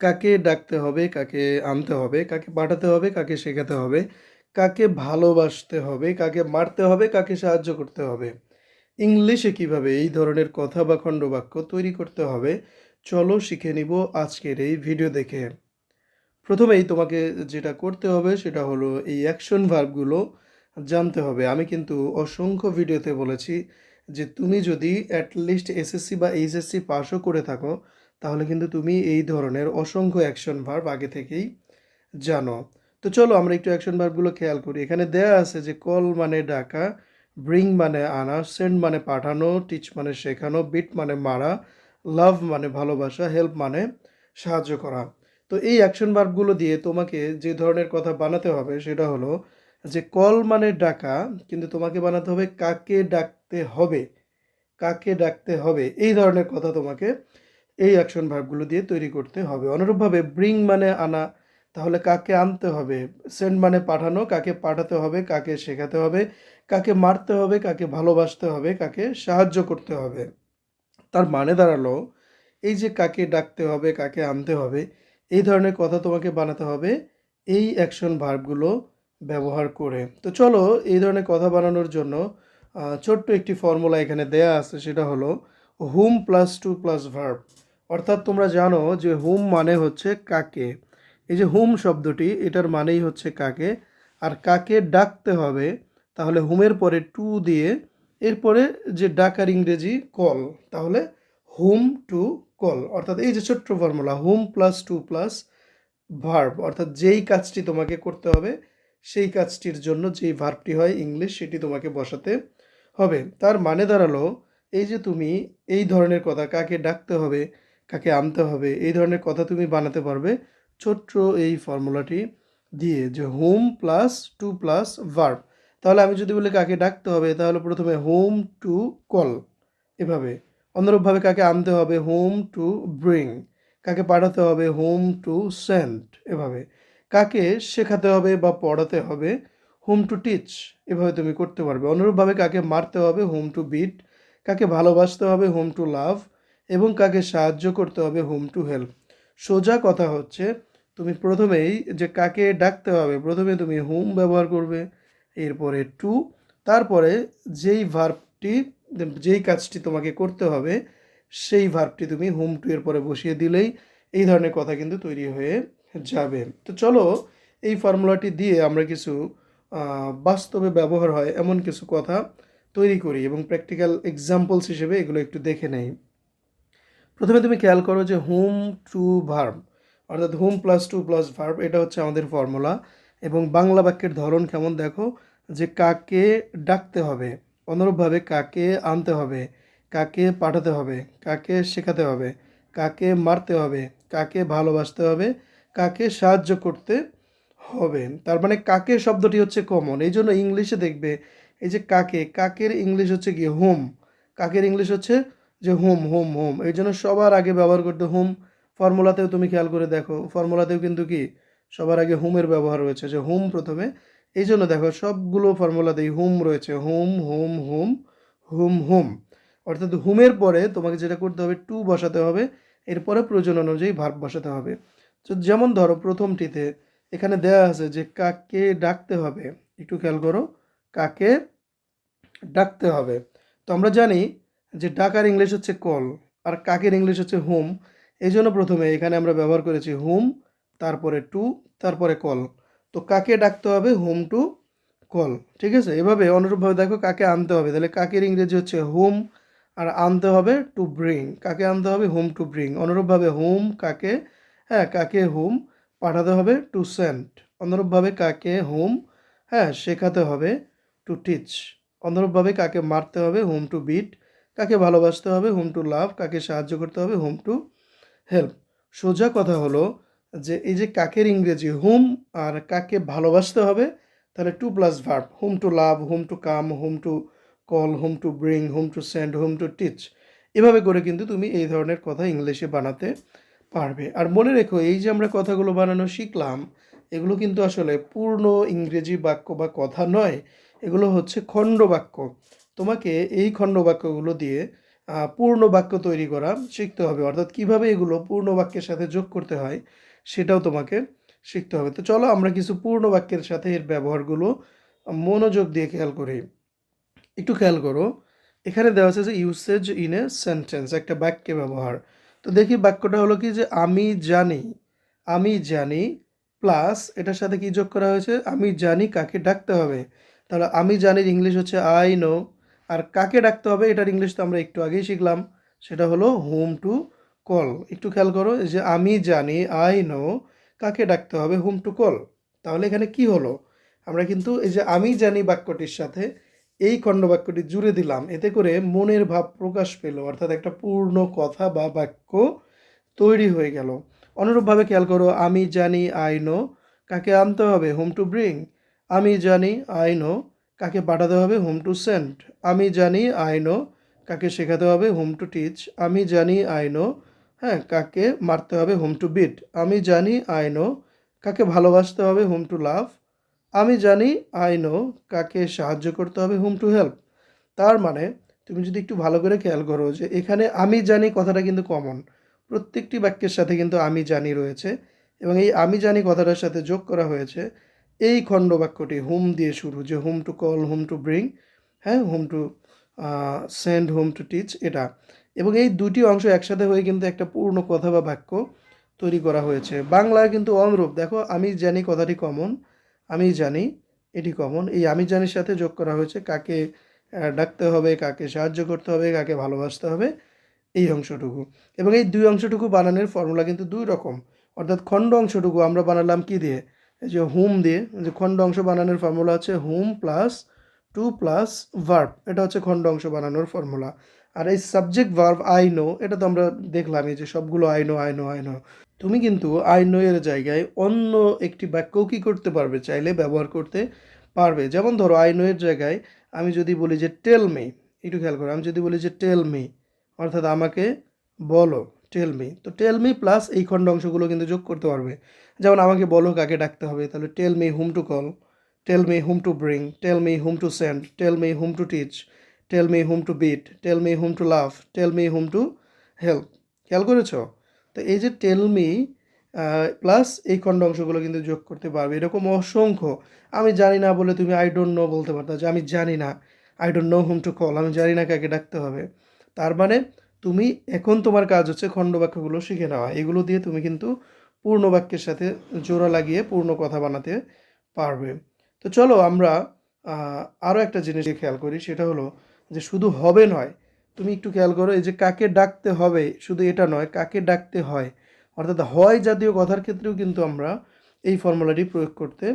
কাকে ডাকতে হবে, কাকে আনতে হবে, কাকে পাঠাতে হবে, কাকে শেখাতে হবে, কাকে ভালোবাসতে হবে, কাকে মারতে হবে, কাকে সাহায্য করতে হবে। ইংলিশে কীভাবে এই ধরনের কথা বা খণ্ডবাক্য তৈরি করতে হবে, চলো শিখে নিব আজকের এই ভিডিও দেখে। প্রথমেই তোমাকে যেটা করতে হবে সেটা হলো এই অ্যাকশন ভার্বগুলো জানতে হবে। আমি কিন্তু অসংখ্য ভিডিওতে বলেছি যে তুমি যদি অ্যাটলিস্ট এসএসসি বা এইচএসসি পাসও করে থাকো তাহলে কিন্তু তুমি এই ধরনের অসংখ্য অ্যাকশন ভার্ব আগে থেকেই জানো। তো চলো আমরা একটু অ্যাকশন ভার্বগুলো খেয়াল করি। এখানে দেয়া আছে যে কল মানে ডাকা ব্রিং মানে আনা সেন্ড মানে পাঠানো টিচ মানে শেখানো বিট মানে মারা লাভ মানে ভালোবাসা হেল্প মানে সাহায্য করা। তো এই অ্যাকশন ভার্বগুলো দিয়ে তোমাকে যে ধরনের কথা বানাতে হবে সেটা হলো যে কল মানে ডাকা, কিন্তু তোমাকে বানাতে হবে কাকে ডাকতে হবে, কাকে ডাকতে হবে, এই ধরনের কথা তোমাকে এই অ্যাকশন ভার্বগুলো দিয়ে তৈরি করতে হবে। অনুরূপভাবে ব্রিং মানে আনা, তাহলে কাকে আনতে হবে? সেন্ড মানে পাঠানো, কাকে পাঠাতে হবে, কাকে শেখাতে হবে, কাকে মারতে হবে, কাকে ভালোবাসতে হবে, কাকে সাহায্য করতে হবে। তার মানে দাঁড়াল, এই যে কাকে ডাকতে হবে, কাকে আনতে হবে, এই ধরনের কথা তোমাকে বানাতে হবে এই অ্যাকশন ভার্বগুলো ব্যবহার করে। তো চলো এই ধরনের কথা বানানোর জন্য ছোট্ট একটি ফর্মুলা এখানে দেয়া আছে, সেটা হলো whom plus to plus verb অর্থাৎ তোমরা জানো যে হুম মানে হচ্ছে কাকে। এই যে হুম শব্দটি, এটার মানেই হচ্ছে কাকে। আর কাকে ডাকতে হবে, তাহলে হুমের পরে টু দিয়ে, এরপরে যে ডাকার ইংরেজি কল, তাহলে হুম টু কল। অর্থাৎ এই যে ছোট্ট formula, whom plus to plus verb, অর্থাৎ যেই কাজটি তোমাকে করতে হবে, সেই কাজটির জন্য যেই ভার্বটি হয় ইংলিশ, সেটি তোমাকে বসাতে হবে। তার মানে দাঁড়াল, এই যে তুমি এই ধরনের কথা কাকে ডাকতে হবে কাকে আনতে হবে, এই ধরনের কথা তুমি বানাতে পারবে। ছোট্ট এই ফর্মুলাটি দিয়ে যে whom plus to plus verb তাহলে আমি যদি বলি কাকে ডাকতে হবে, তাহলে প্রথমে হোম টু কল এভাবে। অনুরূপভাবে কাকে আনতে হবে হোম টু ব্রিং কাকে পাঠাতে হবে হোম টু সেন্ড এভাবে। কাকে শেখাতে হবে বা পড়াতে হবে হোম টু টিচ এভাবে তুমি করতে পারবে। অনুরূপভাবে কাকে মারতে হবে হোম টু বিট কাকে ভালোবাসতে হবে হোম টু লাভ এবং কাকে সাহায্য করতে হবে হোম টু হেল্প সোজা কথা হচ্ছে, তুমি প্রথমেই যে কাকে ডাকতে হবে, প্রথমে তুমি হোম ব্যবহার করবে, এরপরে টু তারপরে যেই ভার্বটি যেই কাজটি তোমাকে করতে হবে, সেই ভার্বটি তুমি হোম টু এর পরে বসিয়ে দিলেই এই ধরনের কথা কিন্তু তৈরি হয়ে যাবে। তো চলো এই ফর্মুলাটি দিয়ে আমরা কিছু বাস্তবে ব্যবহার হয় এমন কিছু কথা তৈরি করি এবং প্র্যাকটিক্যাল এক্সাম্পলস হিসেবে এগুলো একটু দেখে নেই। প্রথমে তুমি খেয়াল করো যে হোম টু ভার্ব অর্থাৎ whom plus to plus verb এটা হচ্ছে আমাদের ফর্মুলা এবং বাংলা বাক্যের ধরন কেমন দেখো? যে কাকে ডাকতে হবে, অনুরূপভাবে কাকে আনতে হবে, কাকে পাঠাতে হবে, কাকে শেখাতে হবে, কাকে মারতে হবে, কাকে ভালোবাসতে হবে, কাকে সাহায্য করতে হবে। তার মানে কাকে শব্দটি হচ্ছে কমন এই জন্য ইংলিশে দেখবে, এই যে কাকে, কাকের ইংলিশ হচ্ছে কি হোম কাকের ইংলিশ হচ্ছে যে হোম হোম হোম। এই জন্য সবার আগে ব্যবহার করতে হোম। ফর্মুলাতেও তুমি খেয়াল করে দেখো। ফর্মুলাতেও কিন্তু কি? সবার আগে হোমের ব্যবহার রয়েছে, যে হোম প্রথমে। এই জন্য দেখো, সবগুলো ফর্মুলাতেই হোম রয়েছে। Whom whom whom whom whom. অর্থাৎ হোমের পরে তোমাকে যেটা করতে হবে, টু বসাতে হবে। এরপরে প্রয়োজন অনুযায়ী ভার্ব বসাতে হবে। তো যেমন ধরো প্রথমটিতে এখানে দেয়া আছে যে কাকে ডাকতে হবে। একটু খেয়াল করো, কাকে ডাকতে হবে। তো আমরা জানি যে ডাকার ইংলিশ হচ্ছে কল আর কাকের ইংলিশ হচ্ছে হোম এই জন্য প্রথমে এখানে আমরা ব্যবহার করেছি হোম তারপরে টু তারপরে কল তো কাকে ডাকতে হবে হোম টু কল ঠিক আছে? এভাবে অনুরূপভাবে দেখো কাকে আনতে হবে। তাহলে কাকের ইংরেজি হচ্ছে হোম আর আনতে হবে টু ব্রিং কাকে আনতে হবে হোম টু ব্রিং অনুরূপভাবে হোম কাকে হ্যাঁ কাকে হোম পাঠাতে হবে টু সেন্ট অনুরূপভাবে কাকে হোম হ্যাঁ শেখাতে হবে টু টিচ অনুরূপভাবে কাকে মারতে হবে হোম টু বিট কাকে ভালোবাসতে হবে হোম টু লাভ কাকে সাহায্য করতে হবে হোম টু হেল্প সোজা কথা হলো যে এই যে কাকের ইংরেজি হোম আর কাকে ভালোবাসতে হবে, তাহলে to plus verb whom to love whom to come whom to call whom to bring whom to send whom to teach এভাবে করে কিন্তু তুমি এই ধরনের কথা ইংলিশে বানাতে পারবে। আর মনে রেখো, এই যে আমরা কথাগুলো বানানো শিখলাম, এগুলো কিন্তু আসলে পূর্ণ ইংরেজি বাক্য বা কথা নয়, এগুলো হচ্ছে খণ্ড বাক্য। তোমাকে এই খণ্ড বাক্যগুলো দিয়ে পূর্ণ বাক্য তৈরি করা শিখতে হবে। অর্থাৎ কীভাবে এগুলো পূর্ণ বাক্যের সাথে যোগ করতে হয় সেটাও তোমাকে শিখতে হবে। তো চলো আমরা কিছু পূর্ণ বাক্যের সাথে এর ব্যবহারগুলো মনোযোগ দিয়ে খেয়াল করি। একটু খেয়াল করো। এখানে দেওয়া আছে যে ইউসেজ ইন এ সেন্টেন্স একটা বাক্যে ব্যবহার। তো দেখি বাক্যটা হলো কি যে আমি জানি আমি জানি প্লাস এটার সাথে কি যোগ করা হয়েছে? আমি জানি কাকে ডাকতে হবে। তাহলে আমি জানির ইংলিশ হচ্ছে আই নো আর কাকে ডাকতে হবে, এটার ইংলিশ তো আমরা একটু আগেই শিখলাম, সেটা হলো হোম টু কল একটু খেয়াল করো যে আমি জানি আই নো কাকে ডাকতে হবে হোম টু কল তাহলে এখানে কি হলো? আমরা কিন্তু এই যে আমি জানি বাক্যটির সাথে, এই খণ্ডবাক্যটি জুড়ে দিলাম, এতে করে মনের ভাব প্রকাশ পেল, অর্থাৎ একটা পূর্ণ কথা বা বাক্য তৈরি হয়ে গেল। অনুরূপভাবে খেয়াল করো, আমি জানি আই নো কাকে আনতে হবে হোম টু ব্রিং আমি জানি আই নো কাকে পাঠাতে হবে হোম টু সেন্ড আমি জানি আইনো কাকে শেখাতে হবে হোম টু টিচ আমি জানি আইনো হ্যাঁ কাকে মারতে হবে হোম টু বিট আমি জানি আইনো কাকে ভালোবাসতে হবে হোম টু লাভ আমি জানি আইনো কাকে সাহায্য করতে হবে হোম টু হেল্প তার মানে তুমি যদি একটু ভালো করে খেয়াল করো যে এখানে আমি জানি কথাটা কিন্তু কমন প্রত্যেকটি বাক্যের সাথে কিন্তু আমি জানি রয়েছে এবং এই আমি জানি কথাটার সাথে যোগ করা হয়েছে। এই খণ্ড বাক্যটি হোম দিয়ে শুরু, যে whom to call, whom to bring হ্যাঁ whom to send, whom to teach, এটা। এবং এই দুটি অংশ একসাথে হয়ে কিন্তু একটা পূর্ণ কথা বা বাক্য তৈরি করা হয়েছে। বাংলায় কিন্তু অনুরূপ, দেখো, আমি জানি কথাটি কমন, আমি জানি এটি কমন, এই আমি জানির সাথে যোগ করা হয়েছে, কাকে ডাকতে হবে, কাকে সাহায্য করতে হবে, কাকে ভালোবাসতে হবে, এই অংশটুকু। এবং এই দুই অংশটুকু বানানোর ফর্মুলা কিন্তু দুই রকম, অর্থাৎ খণ্ড অংশটুকু আমরা বানালাম কি দিয়ে? যে হুম দিয়ে যে খণ্ড অংশ বানানোর ফর্মুলা হচ্ছে whom plus to plus verb এটা হচ্ছে খণ্ড অংশ বানানোর ফর্মুলা আর এই সাবজেক্ট ভার্ব আই নো এটা তো আমরা দেখলামই যে সবগুলো I know I know I know তুমি কিন্তু আই নো এর জায়গায় অন্য একটি বাক্যও কি করতে পারবে? চাইলে ব্যবহার করতে পারবে। যেমন ধরো আই নো এর জায়গায় আমি যদি বলি যে টেল মি একটু খেয়াল করো, আমি যদি বলি যে টেল মি অর্থাৎ আমাকে বলো। টেল মি তো টেল মি প্লাস এই খণ্ড অংশগুলো কিন্তু যোগ করতে পারবে। যেমন আমাকে বলো কাকে ডাকতে হবে, তাহলে tell me whom to call tell me whom to bring tell me whom to send tell me whom to teach tell me whom to beat tell me whom to love tell me whom to help খেয়াল করেছ? তো এই যে টেল me plus এই খণ্ড অংশগুলো কিন্তু যোগ করতে পারবে। এরকম অসংখ্য। আমি জানি না বলে তুমি আই ডোন্ট নো বলতে পারতো যে আমি জানি না। I don't know whom to call আমি জানি না কাকে ডাকতে হবে। তার মানে তুমি এখন তোমার কাজ হচ্ছে খণ্ড বাক্যগুলো শিখে নেওয়া। এগুলো দিয়ে তুমি কিন্তু পূর্ণ বাক্যের সাথে জোড়া লাগিয়ে পূর্ণ কথা বানাতে পারবে। তো চলো আমরা আরও একটা জিনিস খেয়াল করি, সেটা হলো যে শুধু হবে নয়, তুমি একটু খেয়াল করো, এই যে কাকে ডাকতে হবে, শুধু এটা নয়, কাকে ডাকতে হয়, অর্থাৎ হয় জাতীয় কথার ক্ষেত্রেও কিন্তু আমরা এই ফর্মুলাটি প্রয়োগ করতে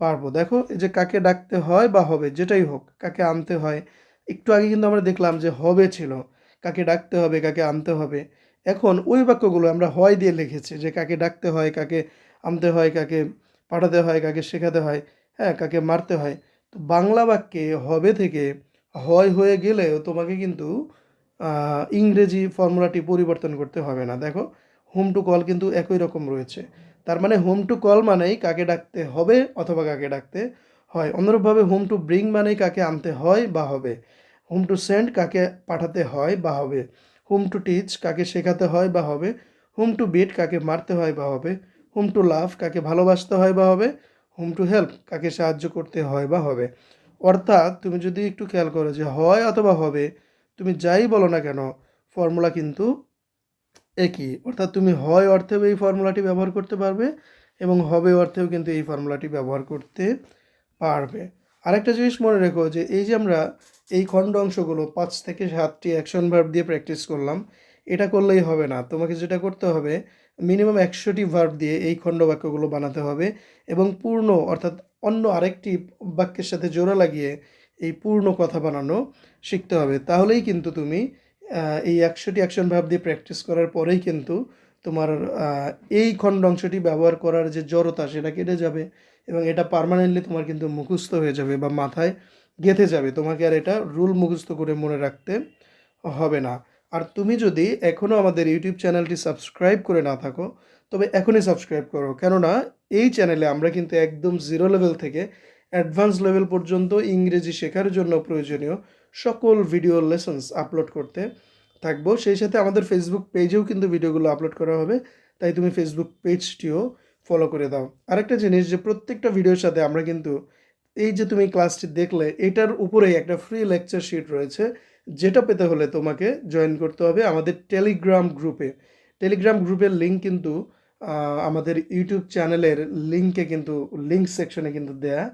পারব। দেখো, এই যে কাকে ডাকতে হয় বা হবে, যেটাই হোক, কাকে আনতে হয়, একটু আগে কিন্তু আমরা দেখলাম যে হবে ছিল। কাকে ডাকতে হবে, কাকে আনতে হবে। এখন ওই বাক্যগুলো আমরা হয় দিয়ে লিখেছি যে কাকে ডাকতে হয়, কাকে আনতে হয়, কাকে পাঠাতে হয়, কাকে শেখাতে হয় হ্যাঁ কাকে মারতে হয়। তো বাংলা বাক্যে হবে থেকে হয় হয়ে গেলেও তোমাকে কিন্তু ইংরেজি ফর্মুলাটি পরিবর্তন করতে হবে না। দেখো হোম টু কল কিন্তু একই রকম রয়েছে। তার মানে হোম টু কল মানেই কাকে ডাকতে হবে অথবা কাকে ডাকতে হয়। অনুরূপভাবে হোম টু ব্রিং মানেই কাকে আনতে হয় বা হবে। হোম টু সেন্ড কাকে পাঠাতে হয় বা হবে হোম টু টিচ কাকে শেখাতে হয় বা হবে হোম টু বিট কাকে মারতে হয় বা হবে হোম টু লাভ কাকে ভালোবাসতে হয় বা হবে হোম টু হেল্প কাকে সাহায্য করতে হয় বা হবে। অর্থাৎ তুমি যদি একটু খেয়াল করো যে হয় অথবা হবে, তুমি যাই বলো না কেন ফর্মুলা কিন্তু একই। অর্থাৎ তুমি হয় অর্থেও এই ফর্মুলাটি ব্যবহার করতে পারবে এবং হবে অর্থেও কিন্তু এই ফর্মুলাটি ব্যবহার করতে পারবে। আরেকটা জিনিস মনে রেখো যে এই যে আমরা এই খণ্ড অংশগুলো পাঁচ থেকে সাতটি অ্যাকশন ভার্ব দিয়ে প্র্যাকটিস করলাম। এটা করলেই হবে না। তোমাকে যেটা করতে হবে মিনিমাম একশোটি ভার্ব দিয়ে এই খণ্ড বাক্যগুলো বানাতে হবে এবং পূর্ণ অর্থাৎ অন্য আরেকটি বাক্যের সাথে জোড়া লাগিয়ে এই পূর্ণ কথা বানানো শিখতে হবে। তাহলেই কিন্তু তুমি এই একশোটি অ্যাকশন ভার্ব দিয়ে প্র্যাকটিস করার পরেই কিন্তু তোমার এই খণ্ড অংশটি ব্যবহার করার যে জড়তা সেটা কেটে যাবে এবং এটা পার্মানেন্টলি তোমার কিন্তু মুখস্থ হয়ে যাবে বা মাথায় গেঁথে যাবে। তোমাকে আর এটা রুল মুখস্থ করে মনে রাখতে হবে না। আর তুমি যদি এখনও আমাদের ইউটিউব চ্যানেলটি সাবস্ক্রাইব করে না থাকো, তবে এখনই সাবস্ক্রাইব করো। কেননা, এই চ্যানেলে আমরা কিন্তু একদম জিরো লেভেল থেকে অ্যাডভান্স লেভেল পর্যন্ত ইংরেজি শেখার জন্য প্রয়োজনীয় সকল ভিডিও লেসন্স আপলোড করতে থাকব। সেই সাথে আমাদের ফেসবুক পেজেও কিন্তু ভিডিওগুলো আপলোড করা হবে। তাই তুমি ফেসবুক পেজটিও ফলো করে দাও। আরেকটা জিনিস যে প্রত্যেকটা ভিডিওর সাথে আমরা কিন্তু এই যে তুমি ক্লাসটি দেখলে, এটার উপরেই একটা ফ্রি লেকচার শিট রয়েছে, যেটা পেতে হলে তোমাকে জয়েন করতে হবে আমাদের টেলিগ্রাম গ্রুপে টেলিগ্রাম গ্রুপের লিঙ্ক কিন্তু আমাদের ইউটিউব চ্যানেলের লিঙ্কে কিন্তু লিঙ্ক সেকশনে কিন্তু দেয়া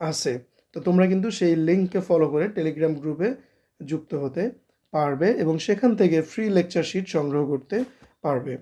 আছে। তো তোমরা কিন্তু সেই লিঙ্ককে ফলো করে টেলিগ্রাম গ্রুপে যুক্ত হতে পারবে এবং সেখান থেকে ফ্রি লেকচার শিট সংগ্রহ করতে পারবে।